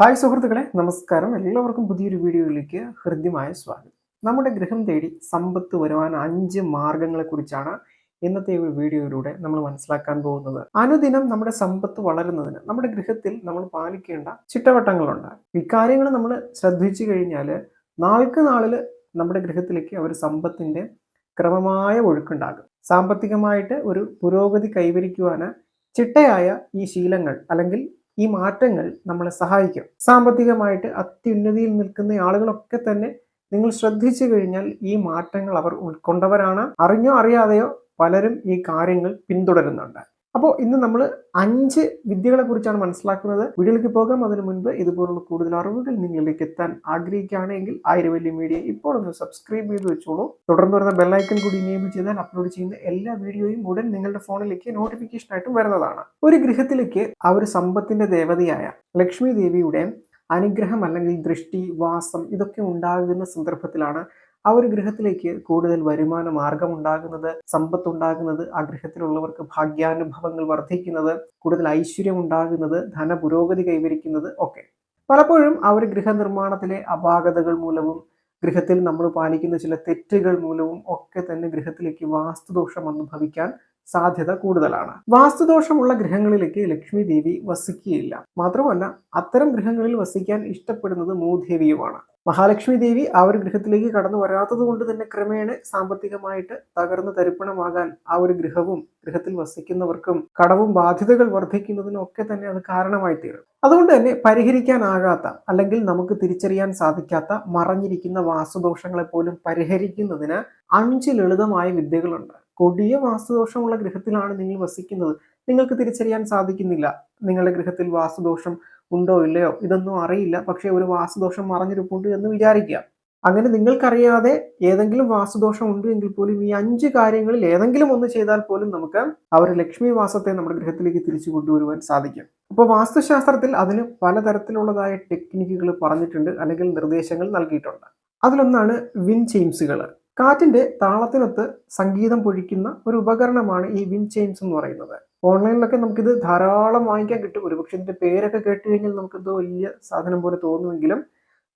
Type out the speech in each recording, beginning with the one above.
Hi സുഹൃത്തുക്കളെ നമസ്കാരം. എല്ലാവർക്കും പുതിയൊരു വീഡിയോയിലേക്ക് ഹൃദ്യമായ സ്വാഗതം. നമ്മുടെ ഗൃഹം തേടി സമ്പത്ത് വരുവാൻ അഞ്ച് മാർഗങ്ങളെ കുറിച്ചാണ് ഇന്നത്തെ ഒരു വീഡിയോയിലൂടെ നമ്മൾ മനസ്സിലാക്കാൻ പോകുന്നത്. അനുദിനം നമ്മുടെ സമ്പത്ത് വളരുന്നതിന് നമ്മുടെ ഗൃഹത്തിൽ നമ്മൾ പാലിക്കേണ്ട ചിട്ടവട്ടങ്ങളുണ്ട്. ഇക്കാര്യങ്ങൾ നമ്മൾ ശ്രദ്ധിച്ചു കഴിഞ്ഞാൽ നാൾക്ക് നാളിൽ നമ്മുടെ ഗൃഹത്തിലേക്ക് ഒരു സമ്പത്തിന്റെ ക്രമമായ ഒഴുക്കുണ്ടാകും. സാമ്പത്തികമായിട്ട് ഒരു പുരോഗതി കൈവരിക്കുവാന് ചിട്ടയായ ഈ ശീലങ്ങൾ അല്ലെങ്കിൽ ഈ മാറ്റങ്ങൾ നമ്മളെ സഹായിക്കും. സാമ്പത്തികമായിട്ട് അത്യുന്നതിയിൽ നിൽക്കുന്ന ആളുകളൊക്കെ തന്നെ നിങ്ങൾ ശ്രദ്ധിച്ചു കഴിഞ്ഞാൽ ഈ മാറ്റങ്ങൾ അവർ ഉൾക്കൊണ്ടവരാണ്. അറിഞ്ഞോ അറിയാതെയോ പലരും ഈ കാര്യങ്ങൾ പിന്തുടരുന്നുണ്ട്. അപ്പോൾ ഇന്ന് നമ്മൾ അഞ്ച് വിദ്യകളെ കുറിച്ചാണ് മനസ്സിലാക്കുന്നത്. വീഡിയോയിലേക്ക് പോകാം. അതിനു മുൻപ് ഇതുപോലുള്ള കൂടുതൽ അറിവുകൾ നിങ്ങളിലേക്ക് എത്താൻ ആഗ്രഹിക്കുകയാണെങ്കിൽ ആയിരവല്യ മീഡിയ ഇപ്പോൾ ഒന്ന് സബ്സ്ക്രൈബ് ചെയ്ത് വെച്ചോളൂ. തുടർന്ന് വരുന്ന ബെല്ലൈക്കൺ കൂടി നിയമം ചെയ്താൽ അപ്ലോഡ് ചെയ്യുന്ന എല്ലാ വീഡിയോയും ഉടൻ നിങ്ങളുടെ ഫോണിലേക്ക് നോട്ടിഫിക്കേഷൻ ആയിട്ടും വരുന്നതാണ്. ഒരു ഗൃഹത്തിലേക്ക് ആ ഒരു സമ്പത്തിന്റെ ദേവതയായ ലക്ഷ്മി ദേവിയുടെ അനുഗ്രഹം അല്ലെങ്കിൽ ദൃഷ്ടി വാസം ഇതൊക്കെ ഉണ്ടാകുന്ന സന്ദർഭത്തിലാണ് ആ ഒരു ഗൃഹത്തിലേക്ക് കൂടുതൽ വരുമാന മാർഗം ഉണ്ടാകുന്നത് സമ്പത്ത് ഉണ്ടാകുന്നത് ആ ഗൃഹത്തിലുള്ളവർക്ക് ഭാഗ്യാനുഭവങ്ങൾ വർദ്ധിക്കുന്നത് കൂടുതൽ ഐശ്വര്യം ഉണ്ടാകുന്നത് ധനപുരോഗതി കൈവരിക്കുന്നത് ഒക്കെ. പലപ്പോഴും ആ ഒരു ഗൃഹനിർമ്മാണത്തിലെ അപാകതകൾ മൂലവും ഗൃഹത്തിൽ നമ്മൾ പാലിക്കുന്ന ചില തെറ്റുകൾ മൂലവും ഒക്കെ തന്നെ ഗൃഹത്തിലേക്ക് വാസ്തുദോഷം അനുഭവിക്കാൻ സാധ്യത കൂടുതലാണ്. വാസ്തുദോഷമുള്ള ഗ്രഹങ്ങളിലേക്ക് ലക്ഷ്മി ദേവി വസിക്കുകയില്ല. മാത്രമല്ല അത്തരം ഗ്രഹങ്ങളിൽ വസിക്കാൻ ഇഷ്ടപ്പെടുന്നത് മൂദേവിയുമാണ്. മഹാലക്ഷ്മി ദേവി ആ ഒരു ഗൃഹത്തിലേക്ക് കടന്നു വരാത്തത് കൊണ്ട് തന്നെ ക്രമേണ സാമ്പത്തികമായിട്ട് തകർന്ന് തരിപ്പണമാകാൻ ആ ഒരു ഗൃഹവും ഗൃഹത്തിൽ വസിക്കുന്നവർക്കും കടവും ബാധ്യതകൾ വർദ്ധിക്കുന്നതിനും ഒക്കെ തന്നെ അത് കാരണമായി തീരും അതുകൊണ്ട് തന്നെ പരിഹരിക്കാനാകാത്ത അല്ലെങ്കിൽ നമുക്ക് തിരിച്ചറിയാൻ സാധിക്കാത്ത മറഞ്ഞിരിക്കുന്ന വാസുദോഷങ്ങളെ പോലും പരിഹരിക്കുന്നതിന് അഞ്ച് ലളിതമായ വിദ്യകളുണ്ട്. കൊടിയ വാസ്തുദോഷമുള്ള ഗൃഹത്തിലാണ് നിങ്ങൾ വസിക്കുന്നത്. നിങ്ങൾക്ക് തിരിച്ചറിയാൻ സാധിക്കുന്നില്ല. നിങ്ങളുടെ ഗൃഹത്തിൽ വാസ്തുദോഷം ഉണ്ടോ ഇല്ലയോ ഇതൊന്നും അറിയില്ല. പക്ഷേ ഒരു വാസ്തുദോഷം മറഞ്ഞിരിപ്പുണ്ട് എന്ന് വിചാരിക്കുക. അങ്ങനെ നിങ്ങൾക്കറിയാതെ ഏതെങ്കിലും വാസ്തുദോഷം ഉണ്ട് എങ്കിൽ പോലും ഈ അഞ്ച് കാര്യങ്ങളിൽ ഏതെങ്കിലും ഒന്ന് ചെയ്താൽ പോലും നമുക്ക് ഒരു ലക്ഷ്മി വാസത്തെ നമ്മുടെ ഗൃഹത്തിലേക്ക് തിരിച്ചു കൊണ്ടുവരുവാൻ സാധിക്കും. അപ്പോൾ വാസ്തുശാസ്ത്രത്തിൽ അതിന് പലതരത്തിലുള്ളതായ ടെക്നിക്കുകൾ പറഞ്ഞിട്ടുണ്ട് അല്ലെങ്കിൽ നിർദ്ദേശങ്ങൾ നൽകിയിട്ടുണ്ട്. അതിലൊന്നാണ് വിൻ ചെയിംസുകൾ കാറ്റിന്റെ താളത്തിനൊത്ത് സംഗീതം പൊഴിക്കുന്ന ഒരു ഉപകരണമാണ് ഈ വിൻ ചെയിൻസ് എന്ന് പറയുന്നത്. ഓൺലൈനിലൊക്കെ നമുക്കിത് ധാരാളം വാങ്ങിക്കാൻ കിട്ടും. ഒരുപക്ഷെ ഇതിന്റെ പേരൊക്കെ കേട്ട് കഴിഞ്ഞാൽ നമുക്കെന്തോ വലിയ സാധനം പോലെ തോന്നുമെങ്കിലും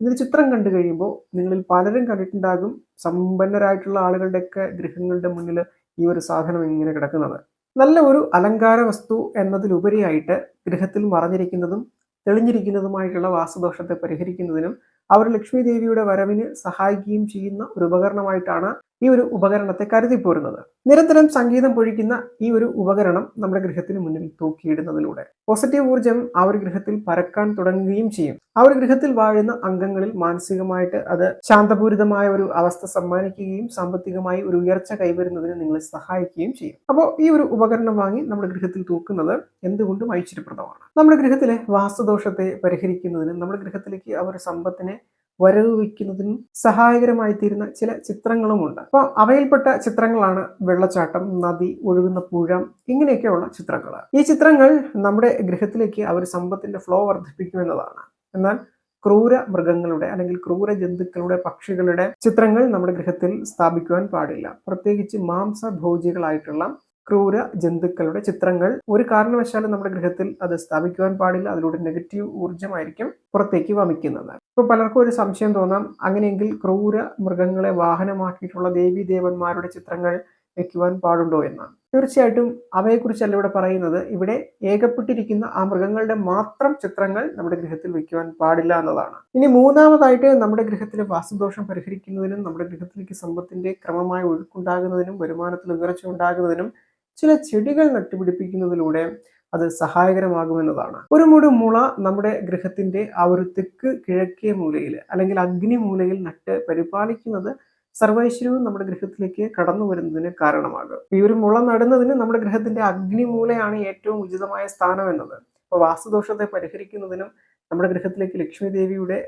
ഇതിന്റെ ചിത്രം കണ്ടു കഴിയുമ്പോൾ നിങ്ങളിൽ പലരും കണ്ടിട്ടുണ്ടാകും സമ്പന്നരായിട്ടുള്ള ആളുകളുടെയൊക്കെ ഗൃഹങ്ങളുടെ മുന്നിൽ ഈ ഒരു സാധനം ഇങ്ങനെ കിടക്കുന്നത്. നല്ല ഒരു അലങ്കാര വസ്തു എന്നതിലുപരിയായിട്ട് ഗൃഹത്തിൽ മറഞ്ഞിരിക്കുന്നതും തെളിഞ്ഞിരിക്കുന്നതുമായിട്ടുള്ള വാസുദോഷത്തെ പരിഹരിക്കുന്നതിനും അവർ ലക്ഷ്മി ദേവിയുടെ വരവിന് സഹായിക്കുകയും ചെയ്യുന്ന ഒരു ഉപകരണമായിട്ടാണ് ഈ ഒരു ഉപകരണത്തെ കരുതി പോരുന്നത്. നിരന്തരം സംഗീതം പൊഴിക്കുന്ന ഈ ഒരു ഉപകരണം നമ്മുടെ ഗൃഹത്തിന് മുന്നിൽ തൂക്കിയിടുന്നതിലൂടെ. പോസിറ്റീവ് ഊർജം ആ ഒരു ഗൃഹത്തിൽ പരക്കാൻ തുടങ്ങുകയും ചെയ്യും. ആ ഒരു ഗൃഹത്തിൽ വാഴുന്ന അംഗങ്ങളിൽ മാനസികമായിട്ട് അത് ശാന്തപൂരിതമായ ഒരു അവസ്ഥ സമ്മാനിക്കുകയും സാമ്പത്തികമായി ഒരു ഉയർച്ച കൈവരുന്നതിന് നിങ്ങളെ സഹായിക്കുകയും ചെയ്യും. അപ്പോൾ ഈ ഒരു ഉപകരണം വാങ്ങി നമ്മുടെ ഗൃഹത്തിൽ തൂക്കുന്നത് എന്തുകൊണ്ടും ഐശ്വര്യപ്രദമാണ്. നമ്മുടെ ഗൃഹത്തിലെ വാസ്തുദോഷത്തെ പരിഹരിക്കുന്നതിനും നമ്മുടെ ഗൃഹത്തിലേക്ക് ആ ഒരു സമ്പത്തിനെ വരവ് വയ്ക്കുന്നതിനും സഹായകരമായി തീരുന്ന ചില ചിത്രങ്ങളുമുണ്ട്. അപ്പോൾ അവയിൽപ്പെട്ട ചിത്രങ്ങളാണ് വെള്ളച്ചാട്ടം നദി ഒഴുകുന്ന പുഴ ഇങ്ങനെയൊക്കെയുള്ള ചിത്രങ്ങൾ ഈ ചിത്രങ്ങൾ നമ്മുടെ ഗൃഹത്തിലേക്ക് അവർ സമ്പത്തിന്റെ ഫ്ലോ വർദ്ധിപ്പിക്കുമെന്നതാണ്. എന്നാൽ ക്രൂര മൃഗങ്ങളുടെ അല്ലെങ്കിൽ ക്രൂര ജന്തുക്കളുടെ പക്ഷികളുടെ ചിത്രങ്ങൾ നമ്മുടെ ഗൃഹത്തിൽ സ്ഥാപിക്കുവാൻ പാടില്ല. പ്രത്യേകിച്ച് മാംസഭോജികളായിട്ടുള്ള ക്രൂര ജന്തുക്കളുടെ ചിത്രങ്ങൾ. ഒരു കാരണവശാലും നമ്മുടെ ഗൃഹത്തിൽ അത് സ്ഥാപിക്കുവാൻ പാടില്ല. അതിലൂടെ നെഗറ്റീവ് ഊർജമായിരിക്കും പുറത്തേക്ക് വമിക്കുന്നത്. ഇപ്പൊ പലർക്കും ഒരു സംശയം തോന്നാം. അങ്ങനെയെങ്കിൽ ക്രൂര മൃഗങ്ങളെ വാഹനമാക്കിയിട്ടുള്ള ദേവി ദേവന്മാരുടെ ചിത്രങ്ങൾ വെക്കുവാൻ പാടുണ്ടോ എന്നാണ് തീർച്ചയായിട്ടും അവയെക്കുറിച്ചല്ല ഇവിടെ പറയുന്നത്. ഇവിടെ ഏകപ്പെട്ടിരിക്കുന്ന ആ മൃഗങ്ങളുടെ മാത്രം ചിത്രങ്ങൾ നമ്മുടെ ഗൃഹത്തിൽ വെക്കുവാൻ പാടില്ല എന്നതാണ്. ഇനി മൂന്നാമതായിട്ട് നമ്മുടെ ഗൃഹത്തിലെ വാസ്തുദോഷം പരിഹരിക്കുന്നതിനും നമ്മുടെ ഗൃഹത്തിലേക്ക് സമ്പത്തിന്റെ ക്രമമായ ഒഴുക്കുണ്ടാകുന്നതിനും വരുമാനത്തിൽ ഉയർച്ച ഉണ്ടാകുന്നതിനും ചില ചെടികൾ നട്ടുപിടിപ്പിക്കുന്നതിലൂടെ അത് സഹായകരമാകുമെന്നതാണ്. ഒരു മുടി മുള നമ്മുടെ ഗൃഹത്തിന്റെ ആ ഒരു തെക്ക് കിഴക്കേ മൂലയിൽ അല്ലെങ്കിൽ അഗ്നി മൂലയിൽ നട്ട് പരിപാലിക്കുന്നത് സർവൈശ്വര്യവും നമ്മുടെ ഗൃഹത്തിലേക്ക് കടന്നു വരുന്നതിന് കാരണമാകും. ഈ ഒരു മുള നടുന്നതിന് നമ്മുടെ ഗൃഹത്തിന്റെ അഗ്നിമൂലയാണ് ഏറ്റവും ഉചിതമായ സ്ഥാനം എന്നത്. അപ്പോൾ വാസ്തുദോഷത്തെ പരിഹരിക്കുന്നതിനും നമ്മുടെ ഗൃഹത്തിലേക്ക് ലക്ഷ്മി ദേവിയുടെ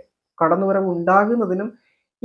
ഉണ്ടാകുന്നതിനും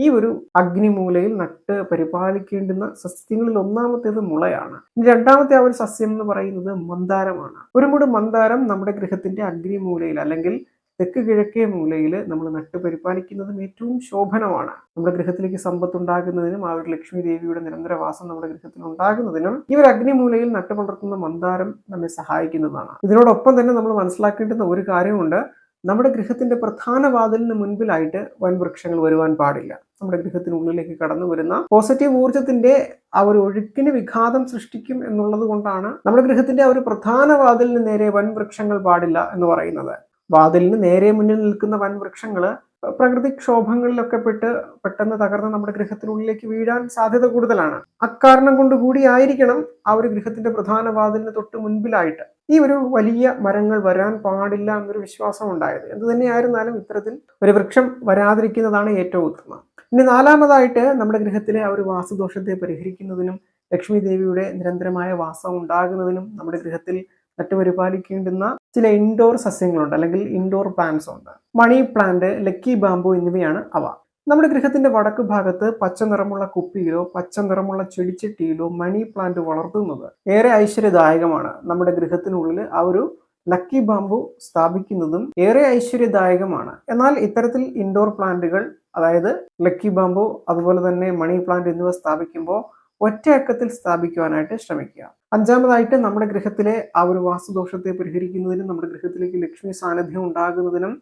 ഈ ഒരു അഗ്നിമൂലയിൽ നട്ട് പരിപാലിക്കേണ്ടുന്ന സസ്യങ്ങളിൽ ഒന്നാമത്തേത് മുളയാണ്. രണ്ടാമത്തെ ആ ഒരു സസ്യം എന്ന് പറയുന്നത് മന്ദാരമാണ്. ഒരു മുടി മന്ദാരം നമ്മുടെ ഗൃഹത്തിന്റെ അഗ്നിമൂലയിൽ അല്ലെങ്കിൽ തെക്ക് കിഴക്കേ മൂലയിൽ നമ്മൾ നട്ട് പരിപാലിക്കുന്നതും ഏറ്റവും ശോഭനമാണ്. നമ്മുടെ ഗൃഹത്തിലേക്ക് സമ്പത്ത് ഉണ്ടാകുന്നതിനും ആ ഒരു ലക്ഷ്മി ദേവിയുടെ നിരന്തരവാസം നമ്മുടെ ഗൃഹത്തിൽ ഉണ്ടാകുന്നതിനും ഈ ഒരു അഗ്നിമൂലയിൽ നട്ടു വളർത്തുന്ന മന്ദാരം നമ്മെ സഹായിക്കുന്നതാണ്. ഇതിനോടൊപ്പം തന്നെ നമ്മൾ മനസ്സിലാക്കേണ്ടുന്ന ഒരു കാര്യമുണ്ട്. നമ്മുടെ ഗൃഹത്തിന്റെ പ്രധാന വാതിലിന് മുൻപിലായിട്ട് വൻവൃക്ഷങ്ങൾ വരുവാൻ പാടില്ല. നമ്മുടെ ഗൃഹത്തിനുള്ളിലേക്ക് കടന്നു വരുന്ന പോസിറ്റീവ് ഊർജത്തിന്റെ ആ ഒരു ഒഴുക്കിന് വിഘാതം സൃഷ്ടിക്കും എന്നുള്ളത് കൊണ്ടാണ് നമ്മുടെ ഗൃഹത്തിന്റെ ആ ഒരു പ്രധാന വാതിലിന് നേരെ വൻവൃക്ഷങ്ങൾ പാടില്ല എന്ന് പറയുന്നത്. വാതിലിന് നേരെ മുന്നിൽ നിൽക്കുന്ന വൻവൃക്ഷങ്ങൾ പ്രകൃതിക്ഷോഭങ്ങളിലൊക്കെ പെട്ട് പെട്ടെന്ന് തകർന്ന് നമ്മുടെ ഗൃഹത്തിനുള്ളിലേക്ക് വീഴാൻ സാധ്യത കൂടുതലാണ്. അക്കാരണം കൊണ്ട് കൂടിയായിരിക്കണം ആ ഒരു ഗൃഹത്തിന്റെ പ്രധാന വാതിലിന് തൊട്ട് മുൻപിലായിട്ട് ഈ ഒരു വലിയ മരങ്ങൾ വരാൻ പാടില്ല എന്നൊരു വിശ്വാസം ഉണ്ടായത്. എന്ത് തന്നെയായിരുന്നാലും ഇത്തരത്തിൽ ഒരു വൃക്ഷം വരാതിരിക്കുന്നതാണ് ഏറ്റവും ഉത്തമം. ഇനി നാലാമതായിട്ട് നമ്മുടെ ഗൃഹത്തിലെ ആ ഒരു വാസുദോഷത്തെ പരിഹരിക്കുന്നതിനും ലക്ഷ്മി ദേവിയുടെ നിരന്തരമായ വാസം ഉണ്ടാകുന്നതിനും നമ്മുടെ ഗൃഹത്തിൽ നട്ടുപരിപാലിക്കേണ്ടുന്ന ചില ഇൻഡോർ സസ്യങ്ങളുണ്ട് അല്ലെങ്കിൽ ഇൻഡോർ പ്ലാന്റ്സ് ഉണ്ട്. മണി പ്ലാന്റ് ലക്കി ബാമ്പു എന്നിവയാണ് അവ. നമ്മുടെ ഗൃഹത്തിന്റെ വടക്ക് ഭാഗത്ത് പച്ച നിറമുള്ള കുപ്പിയിലോ പച്ച നിറമുള്ള ചെടിച്ചട്ടിയിലോ മണി പ്ലാന്റ് വളർത്തുന്നത് ഏറെ ഐശ്വര്യദായകമാണ്. നമ്മുടെ ഗൃഹത്തിനുള്ളിൽ ആ ഒരു ലക്കി ബാമ്പു സ്ഥാപിക്കുന്നതും ഏറെ ഐശ്വര്യദായകമാണ്. എന്നാൽ ഇത്തരത്തിൽ ഇൻഡോർ പ്ലാന്റുകൾ അതായത് ലക്കി ബാമ്പു അതുപോലെ തന്നെ മണി പ്ലാന്റ് എന്നിവ സ്ഥാപിക്കുമ്പോൾ ഒറ്റയക്കത്തിൽ സ്ഥാപിക്കുവാനായിട്ട് ശ്രമിക്കുക. അഞ്ചാമതായിട്ട് നമ്മുടെ ഗൃഹത്തിലെ ആ ഒരു വാസ്തുദോഷത്തെ പരിഹരിക്കുന്നതിനും നമ്മുടെ ഗൃഹത്തിലേക്ക് ലക്ഷ്മി സാന്നിധ്യം ഉണ്ടാകുന്നതിനും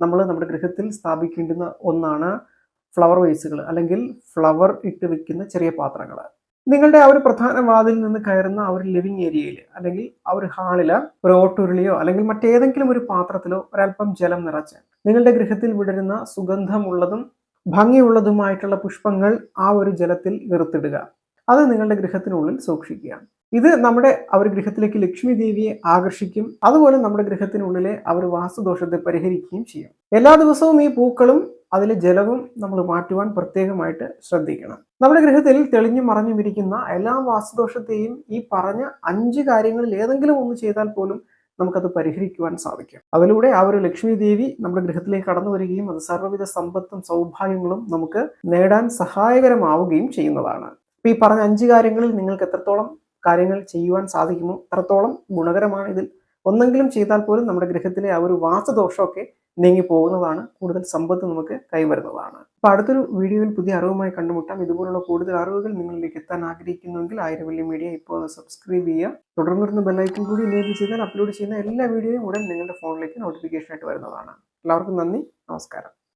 നമ്മൾ നമ്മുടെ ഗൃഹത്തിൽ സ്ഥാപിക്കേണ്ടുന്ന ഒന്നാണ് ഫ്ലവർ വേസുകൾ അല്ലെങ്കിൽ ഫ്ലവർ ഇട്ട് വെക്കുന്ന ചെറിയ പാത്രങ്ങൾ. നിങ്ങളുടെ ആ ഒരു പ്രധാന വാതിൽ നിന്ന് കയറുന്ന ആ ഒരു ലിവിങ് ഏരിയയിൽ അല്ലെങ്കിൽ ആ ഒരു ഹാളിൽ ഒരു ഓട്ടുരുളിയോ അല്ലെങ്കിൽ മറ്റേതെങ്കിലും ഒരു പാത്രത്തിലോ ഒരല്പം ജലം നിറച്ച് നിങ്ങളുടെ ഗൃഹത്തിൽ വിടരുന്ന സുഗന്ധമുള്ളതും ഭംഗിയുള്ളതുമായിട്ടുള്ള പുഷ്പങ്ങൾ ആ ഒരു ജലത്തിൽ വെറുത്തിടുക. അത് നിങ്ങളുടെ ഗൃഹത്തിനുള്ളിൽ സൂക്ഷിക്കുകയാണ്. ഇത് നമ്മുടെ അവർ ഗൃഹത്തിലേക്ക് ലക്ഷ്മി ദേവിയെ ആകർഷിക്കും. അതുപോലെ നമ്മുടെ ഗൃഹത്തിനുള്ളിലെ അവർ വാസ്തുദോഷത്തെ പരിഹരിക്കുകയും ചെയ്യും. എല്ലാ ദിവസവും ഈ പൂക്കളും അതിലെ ജലവും നമ്മൾ മാറ്റുവാൻ പ്രത്യേകമായിട്ട് ശ്രദ്ധിക്കണം. നമ്മുടെ ഗൃഹത്തിൽ തെളിഞ്ഞു മറഞ്ഞു വിരിക്കുന്ന എല്ലാ വാസ്തുദോഷത്തെയും ഈ പറഞ്ഞ അഞ്ച് കാര്യങ്ങളിൽ ഏതെങ്കിലും ഒന്ന് ചെയ്താൽ പോലും നമുക്കത് പരിഹരിക്കുവാൻ സാധിക്കും. അതിലൂടെ ആ ഒരു ലക്ഷ്മി ദേവി നമ്മുടെ ഗൃഹത്തിലേക്ക് കടന്നു വരികയും അത് സർവവിധ സമ്പത്തും സൗഭാഗ്യങ്ങളും നമുക്ക് നേടാൻ സഹായകരമാവുകയും ചെയ്യുന്നതാണ്. അപ്പൊ ഈ പറഞ്ഞ അഞ്ച് കാര്യങ്ങളിൽ നിങ്ങൾക്ക് എത്രത്തോളം കാര്യങ്ങൾ ചെയ്യുവാൻ സാധിക്കുമോ അത്രത്തോളം ഗുണകരമാണ് ഇതിൽ. ഒന്നെങ്കിലും ചെയ്താൽ പോലും നമ്മുടെ ഗൃഹത്തിലെ ആ ഒരു വാസദോഷമൊക്കെ നീങ്ങി പോകുന്നതാണ് കൂടുതൽ സമ്പത്ത് നമുക്ക് കൈവരുന്നതാണ്. അപ്പൊ അടുത്തൊരു വീഡിയോയിൽ പുതിയ അറിവുമായി കണ്ടുമുട്ടാം. ഇതുപോലുള്ള കൂടുതൽ അറിവുകൾ നിങ്ങളിലേക്ക് എത്താൻ ആഗ്രഹിക്കുന്നുവെങ്കിൽ ആയിരവല്യ മീഡിയ ഇപ്പോൾ സബ്സ്ക്രൈബ് ചെയ്യുക. തുടർന്നിരുന്ന ബെല്ലൈക്കൻ കൂടി എനേബിൾ ചെയ്താൽ അപ്ലോഡ് ചെയ്യുന്ന എല്ലാ വീഡിയോയും ഉടൻ നിങ്ങളുടെ ഫോണിലേക്ക് നോട്ടിഫിക്കേഷൻ ആയിട്ട് വരുന്നതാണ്. എല്ലാവർക്കും നന്ദി നമസ്കാരം.